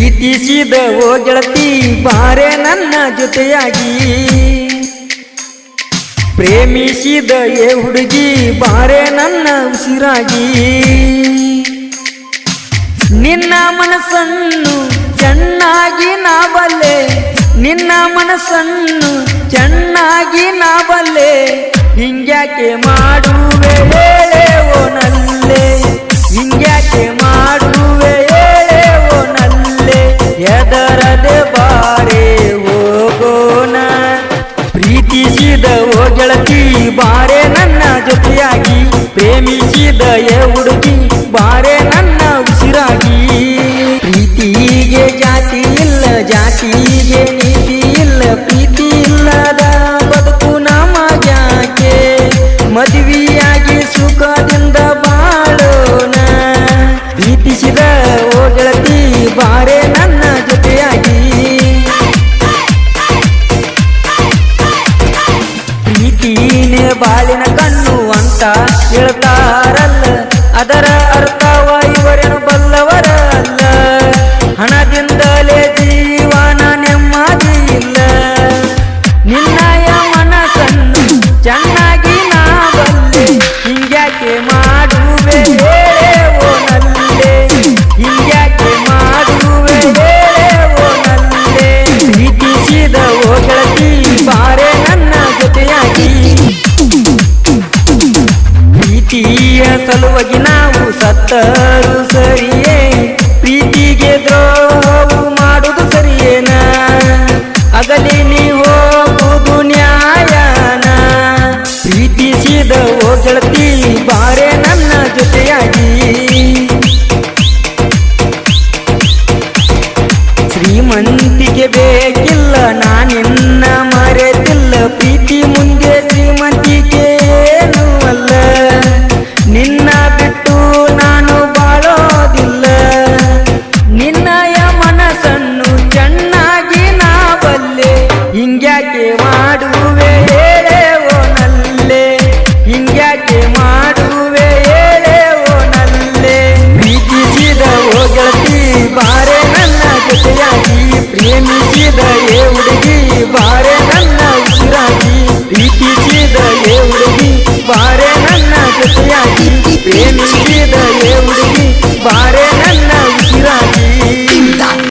ಪ್ರೀತಿಸಿದ ಓ ಗೆಳತಿ, ಬಾರೆ ನನ್ನ ಜೊತೆಯಾಗಿ. ಪ್ರೇಮಿಸಿದ ಏ ಹುಡುಗಿ, ಬಾರೆ ನನ್ನ ಉಸಿರಾಗಿ. ನಿನ್ನ ಮನಸ್ಸನ್ನು ಚೆನ್ನಾಗಿ ನಾ ಬಲ್ಲೆ ನಿನ್ನ ಮನಸ್ಸನ್ನು ಚೆನ್ನಾಗಿ ನಾ ಬಲ್ಲೆ ಹಿಂಗ್ಯಾಕೆ ಮಾಡುವೆ ಓ ನಲ್ಲೆ? ಗೆಳತಿ, ಬಾರೆ ನನ್ನ ಜೊತೆಯಾಗಿ ಪ್ರೇಮಿಸಿದ ಏ ಹುಡುಗಿ ಬಾರೆ ನನ್ನ ಉಸಿರಾಗಿ. ಪ್ರೀತಿಗೆ ಜಾತಿ ಇಲ್ಲ, ಜಾತಿಗೆ ನೀತಿ ಬಾಳಿನ ಕಣ್ಣು ಅಂತ ಹೇಳ್ತಾರಲ್ಲ ಅದರ ಸಲುವಾಗಿ ನಾವು ಸತ್ತರು ಸರಿಯೇ? ಪ್ರೀತಿಗೆ ದ್ರೋಹವು ಮಾಡುವುದು ಸರಿಯೇನಾ? ಅಗಲಿ ನೀ ಪ್ರೇಮಿಸಿದ ಏ ಹುಡುಗಿ ಬಾರೆ ನನ್ನ ಉಸಿರಾಗಿ. ಪ್ರೀತಿಸಿದ ಏ ಬಾರೆ ನನ್ನ ಕಥೆಯಾಗಿ ಪ್ರೇಮಿಸಿದ